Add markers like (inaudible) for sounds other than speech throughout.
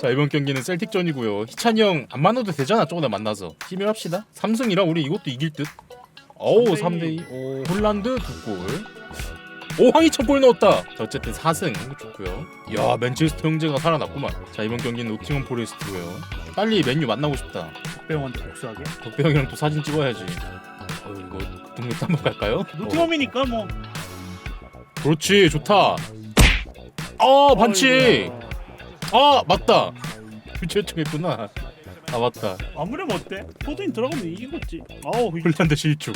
자 이번 경기는 셀틱전이고요. 희찬이 형 안 만나도 되잖아. 조금 더 만나서 힘을 합시다. 삼승이라 우리 이것도 이길 듯. 어우 3대 2 오, 홀란드 두 골 오 황희찬 골 넣었다. 자, 어쨌든 4승 좋고요. 야 맨체스터 형제가 살아났구만. 자 이번 경기는 노팅엄 포레스트고요. 빨리 맨유 만나고 싶다. 배우한테 복수하게. 덕배 형이랑 또 사진 찍어야지. 어 이거 동네 한번 갈까요? 어, 노팅엄이니까 뭐. 그렇지 좋다. 아 반칙. 아 맞다. 교체 요청했구나. 아 맞다. 아무렴 어때? 포드인 들어가면 이기겠지. 아우 이 홀란드 실축.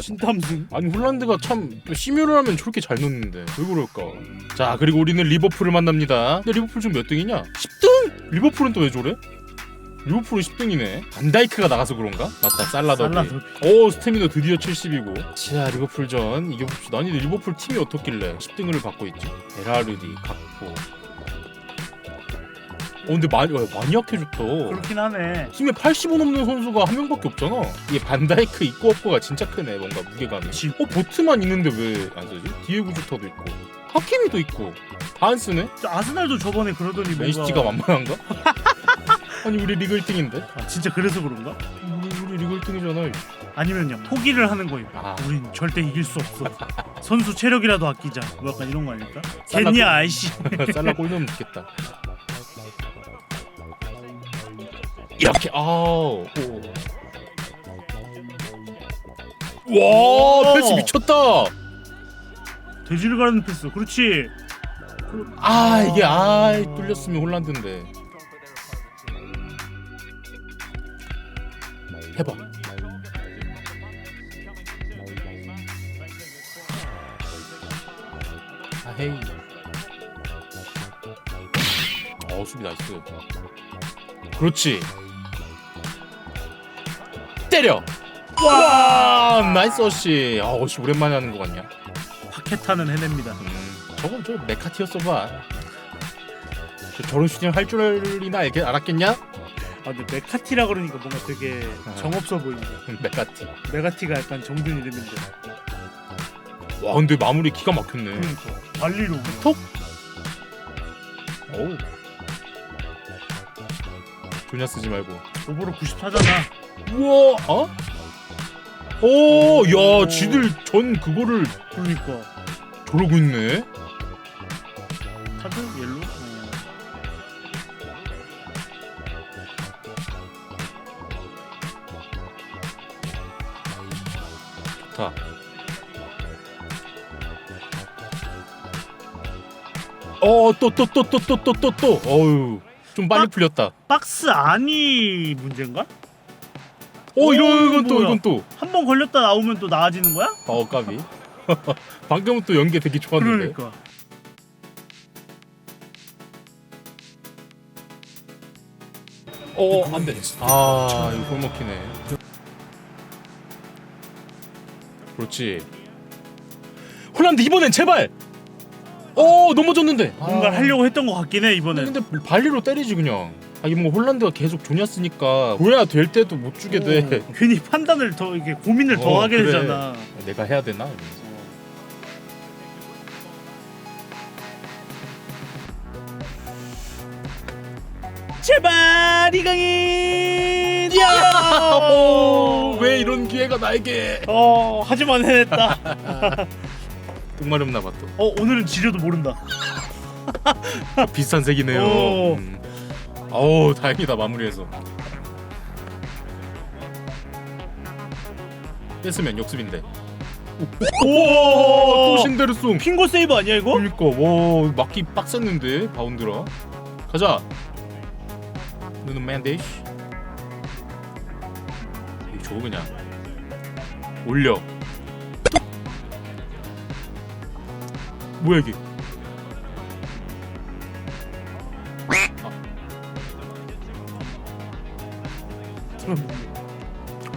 진탐승. 아니 홀란드가 참 시뮬을 하면 저렇게 잘 넣는데 왜 그럴까? 자 그리고 우리는 리버풀을 만납니다. 근데 리버풀 지금 몇 등이냐? 10등? 리버풀은 또 왜 저래? 리버풀은 10등이네. 안다이크가 나가서 그런가? 맞다 살라 더비. 살라 더비. 오 스태미너 드디어 70이고. 자 리버풀전 이겨봅시다. 아니 근데 리버풀 팀이 어떻길래 10등을 받고 있지? 에라르디, 각포. 어 근데 많이 와, 많이 약해졌다. 그렇긴 하네. 팀에 85 넘는 선수가 한 명밖에 없잖아. 이게 반다이크 있고 없고가 진짜 크네. 뭔가 무게감이. 어 보트만 있는데 왜 안 쓰지? 디에고 주터도 있고 하키미도 있고 다 안 쓰네. 저 아스날도 저번에 그러더니 뭔가 맨시티가 만만한가? (laughs) 아니 우리 리그 1등인데? 아, 진짜 그래서 그런가? 우리, 우리 리그 1등이잖아. 아니면요 포기를 하는 거예요. 아. 우린 절대 이길 수 없어. 선수 체력이라도 아끼자. 뭐 약간 이런 거 아닐까? 겠냐 아이씨. 살라 골 넣으면 좋겠다. 이렇게 아우. 오. 와 패스 미쳤다. 돼지를 가르는 패스. 그렇지. 아 이게 아 뚫렸으면 홀란드인데 해봐. 아 헤이. 어 수비 나이스. 그렇지. 때려. 와 나이스 어시. 아 어시 오랜만에 하는 거 같냐? 파케타는 해냅니다. 음, 저건 저 메카티였어 봐. 저 저런 슈팅 할 줄 이나 알게 알았겠냐? 아 근데 메카티라 그러니까 뭔가 되게 아. 정없어 보인다. (laughs) 메카티. 메가티가 약간 정든 이름인데. 와 근데 마무리 기가 막혔네. 그러니까 발리로. 톡. 어우. 그냥 쓰지 말고. 오버로 94잖아. 우와. 어? 오, 야, 오. 지들 전 그거를 그러니까 저러고 있네. 카드 옐로. 어. 좋다. 어, 또, 또, 또, 또, 또, 또, 또, 또. 어유, 좀 빨리 아. 풀렸다. 박스 안이 문제인가? 어, 오, 이건 또, 뭐야. 이건 또. 한 번 걸렸다 나오면 또 나아지는 거야? 어, 까비. (laughs) 방금은 또 연계 되게 좋았는데. 그러니까. 어, 안 돼. 아, 이거 골 먹히네. 그렇지. 홀란드 이번엔 제발. 어, 넘어졌는데. 뭔가를 아. 하려고 했던 것 같긴 해 이번엔. 근데 발리로 때리지 그냥. 아, 이게 뭔가 홀란드가 계속 조냐스니까 보야 될 때도 못 주게 돼. 어, 괜히 판단을 더 이렇게 고민을 더 어, 하게 그래. 되잖아. 내가 해야 되나? 이러면서. 제발 이강인. 야! 오, 왜 이런 기회가 나에게? 어 하지만 해냈다. (laughs) 똥마렵나 봐 또. 어 오늘은 지려도 모른다. (laughs) 비슷한 색이네요. 오. 음. 어우 다행이다 마무리해서. 뺐으면 역습인데. 오, 또 신데르송. 핑거 세이브 아니야 이거? 그러니까 와 막기 빡셌는데 바운드라. 가자. 너는 맨데이시. 이거 줘 그냥. 올려. 뭐야 이게?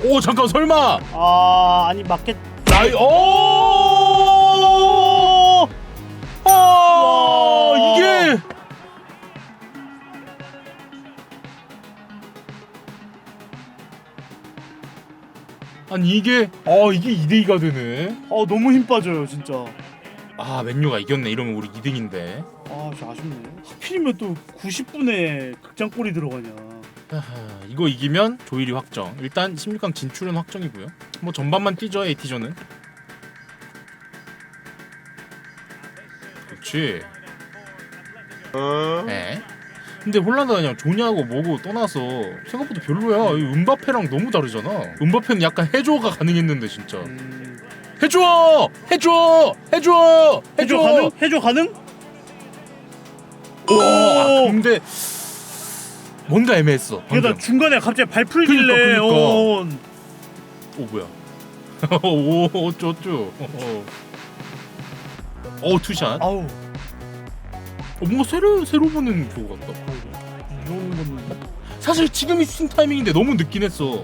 오 잠깐 설마 아 아니 맞겠. 나이 오 아니 이게 아 이게 2대 2가 되네 아 너무 힘 빠져요 진짜. 아 맨유가 이겼네 이러면 우리 2등인데 아 진짜 아쉽네. 하필이면 또 90분에 극장골이 들어가냐. 이거 이기면 조일이 확정 일단 16강 진출은 확정이고요 뭐 전반만 뛰죠 에이티전은 그렇지 네. 근데 홀란드가 그냥 조냐고 뭐고 떠나서 생각보다 별로야 이 은바페랑 너무 다르잖아 은바페는 약간 해줘가 가능했는데 진짜 음... 해줘 해줘 해줘 해줘 가능? 해줘 가능? 와 아, 오! 근데 뭔가 애매했어 그러다. 중간에 갑자기 발 풀길래 그니까, 그니까. 어... (laughs) 오 뭐야? 오 어쩌죠? 어. 어 투샷. 어, 아우 뭔가 새로 새로 보는 그거 같다. 이런 건 사실 지금이 슈팅 타이밍인데 너무 늦긴 했어.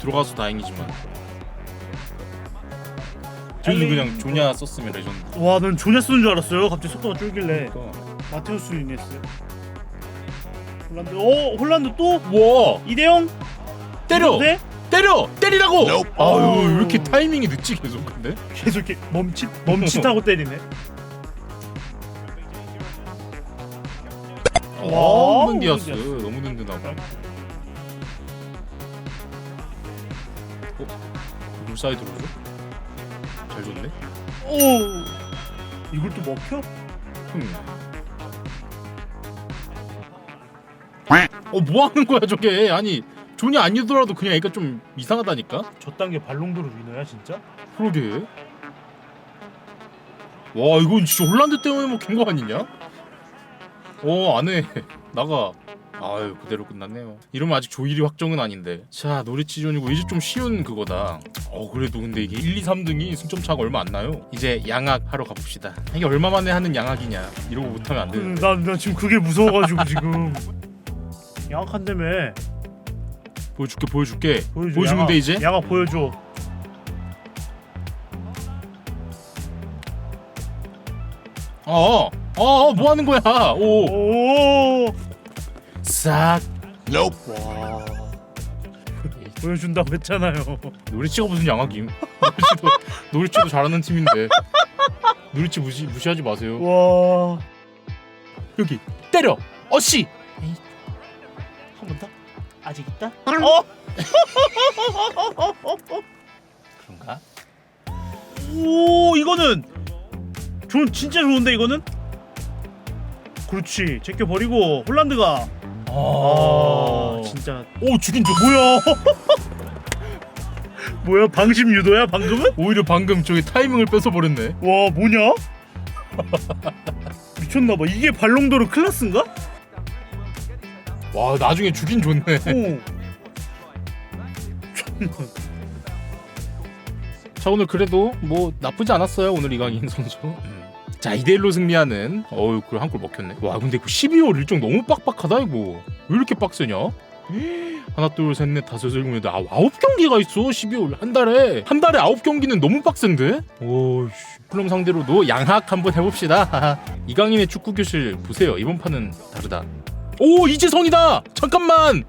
들어가서 다행이지만. 빨리. 그냥 조냐 썼으면 레전드. 와, 난 조냐 쓰는 줄 알았어요. 갑자기 속도가 줄길래 그러니까. 마테우스 유니스. 홀란드, 오, 홀란드 또와 2대 0. 때려 네? 때려 때리라고. 아유 어우. 왜 이렇게 타이밍이 늦지 계속 근데? 계속 이렇게 멈칫 멈칫하고 (laughs) 때리네. 와, 와 든디아스 든디아스. 너무 든든하고. 어? 물 사이드로 줘? 잘 줬네. 오, 이걸 또 먹혀? 음. 어, 뭐 하는 거야, 저게? 아니, 존이 아니더라도 그냥 애가 좀 이상하다니까? 저 단계 발롱도르 위너야 진짜? 그러게. 와, 이건 진짜 홀란드 때문에 뭐된거 아니냐? 어, 안 해. 나가. 아유, 그대로 끝났네요. 이러면 아직 조일이 확정은 아닌데. 자, 노리치존이고 이제 좀 쉬운 그거다. 어, 그래도 근데 이게 1, 2, 3등이 승점 차가 얼마 안 나요. 이제 양악 하러 가봅시다. 이게 얼마 만에 하는 양악이냐? 이러고 못하면 안 되는데. 난, 난 지금 그게 무서워가지고 지금 (laughs) 양악한다며 보여줄게, 보여줄게. 보여줘. 보여주면 돼, 이제? 양악 보여줘. 어, 어, 어, 뭐 하는 거야? 오, 오, 싹. 와. 보여준다고 했잖아요. 노리치가 무슨 양악임? 노리치도, 노리치도 잘하는 팀인데. 노리치 무시 무시하지 마세요. 와. 여기 때려. 어씨. 한 번 더? 아직 있다? 어? 그런가? 오 이거는 좋은 진짜 좋은데 이거는? 그렇지 제껴 버리고 홀란드가 아 아, 진짜 오 죽인 줄. 뭐야? (laughs) 뭐야 방심 유도야 방금은? 오히려 방금 저기 타이밍을 뺏어 버렸네. 와 뭐냐? (laughs) 미쳤나봐 이게 발롱도르 클래스인가? 와 나중에 죽인 좋네. 오. 자 오늘 그래도 뭐 나쁘지 않았어요 오늘 이강인 선수. 음. 자 2대1로 승리하는 어우 그한골 먹혔네. 와 근데 그 12월 일정 너무 빡빡하다 이거. 왜 이렇게 빡세냐? (gasps) 하나 둘셋넷 다섯 일곱 여덟 아 아홉 경기가 있어 12월 한 달에 한 달에 아홉 경기는 너무 빡센데? 오씨 플럼 상대로도 양학 한번 해봅시다. (laughs) 이강인의 축구 교실 보세요 이번 판은 다르다. 오 이재성이다. 잠깐만.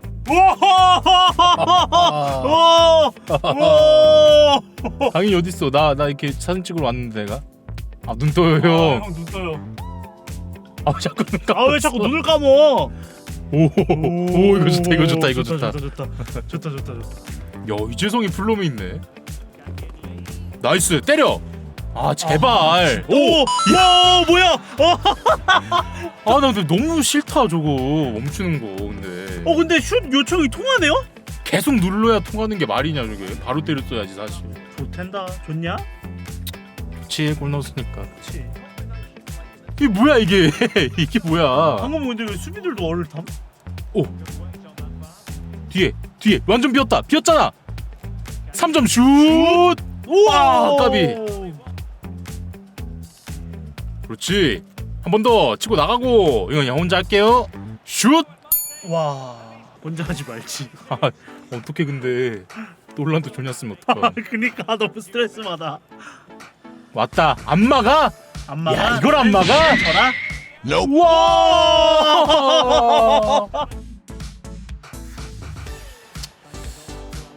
강인 (laughs) 어디 있어? 나 나 이렇게 사진 찍으러 왔는데 내가. 아 눈 떠요 형. 형눈 떠요. 아 자꾸 눈. 아 왜 자꾸 눈을 감어? 오, 오 이거 좋다 이거 좋다 이거 좋다. 좋다 좋다 좋다 좋다 좋다. 야 이재성이 플럼이 있네. 나이스 때려. 아 제발. 오. 오! 와 뭐야? 어, 아나 근데 너무 싫다 저거 멈추는 거 근데. 어 근데 슛 요청이 통하네요? 계속 눌러야 통하는 게 말이냐 저게. 바로 때렸어야지 사실. 좋텐다. 좋냐? 그치 골 넣었으니까. 그렇지. 이게 뭐야 이게 (laughs) 이게 뭐야. 방금 근데 왜 수비들도 얼을 담? 뒤에 뒤에 완전 비었다 비었잖아. 3점 슛. 우와 까비. 그렇지. 한 번 더 치고 나가고 이건 그냥 혼자 할게요. 슛. 와 먼저 하지 말지. 아 어떻게 근데 놀란도 조냐 쓰면 아 어떡하 그니까 너무 스트레스 받아. 왔다 안 막아? 안 막아. 야, 이걸 안 막아? 저라. 와 (laughs)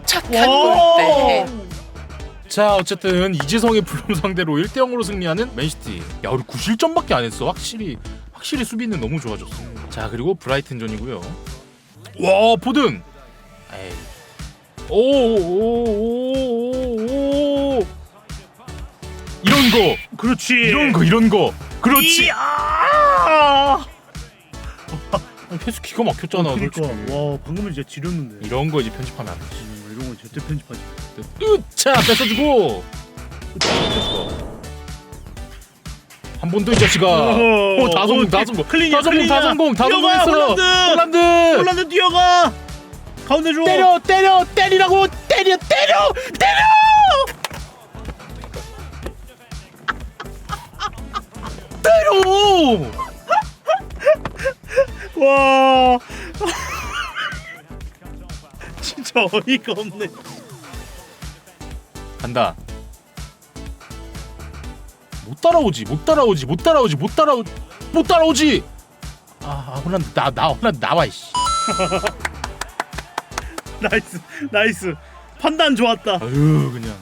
착한 골대. 자 어쨌든 이지성의 불름 상대로 1대 0으로 승리하는 맨시티. 야 우리 9실점밖에 안 했어. 확실히 확실히 수비는 너무 좋아졌어. 자 그리고 브라이튼전이고요. 와 보든. 에이. 오오오오오 거 그렇지. 이런 거 이런 거 그렇지. 이야! 패스 기가 막혔잖아. 그러니까 솔직히. 와 방금은 진짜 지렸는데. 이런 거 이제 편집하면 안 돼. 음, 이런 거 절대 편집하지. 으차 뺏어주고 한 번 더 이 자식아 오다 성공 다 성공 클린이야, 다 성공 다 클린이야. 성공 다 뛰어가, 성공했어 홀란드! 홀란드 홀란드 뛰어가. 가운데 줘. 때려 때려 때리라고 때려 때려 때려 때려 와. (laughs) 진짜 어이가 없네. 간다 못 따라오지 못 따라오지 못 따라오지 못 따라오 못 따라오지 아, 아 홀란드 나나 홀란드 나와 이씨 (laughs) 나이스, 나이스. 판단 좋았다. 아유 그냥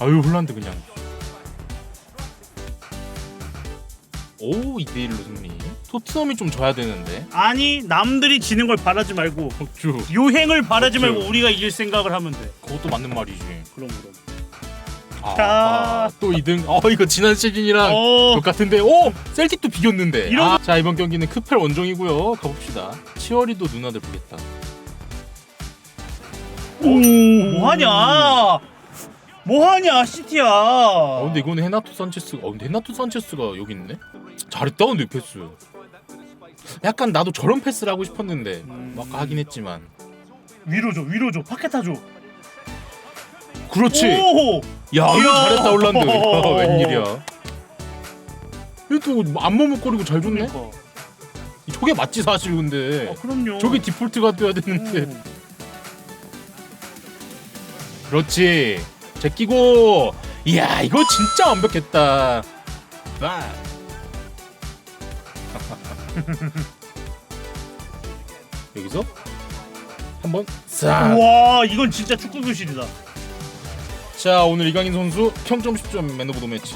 아유 홀란드 그냥 오 2대1로 승리 토트넘이 좀 져야 되는데 아니 남들이 지는 걸 바라지 말고 어쭈 요행을 바라지 그렇죠. 말고 우리가 이길 생각을 하면 돼. 그것도 맞는 말이지 그럼 그럼. 아, 자. 아, 또 2등 어 이거 지난 시즌이랑 어. 똑같은데 오 셀틱도 비겼는데 이런- 아, 자 이번 경기는 크펠 원정이고요 가봅시다 치어리도 누나들 보겠다 뭐 하냐? 뭐 하냐 시티야. 아 근데 이거는 헤나토 산체스가 어 근데 헤나토 산체스가 여기 있네 잘했다 근데 패스 약간 나도 저런 패스를 하고 싶었는데 음. 막 하긴 했지만 위로 줘 위로 줘 파케타 줘. 그렇지 오. 야 이거. 잘했다 홀란드 (laughs) 야, 웬일이야 이거 안머뭇거리고 잘 줬네 그러니까. 저게 맞지 사실 근데 아 그럼요. 저게 디폴트가 돼야 되는데 음. 그렇지 제끼고 이야 이거 진짜 완벽했다 아. (laughs) 여기서 한번 싹. 와 이건 진짜 축구 교실이다. 자 오늘 이강인 선수 평점 10점 맨오브 더 매치.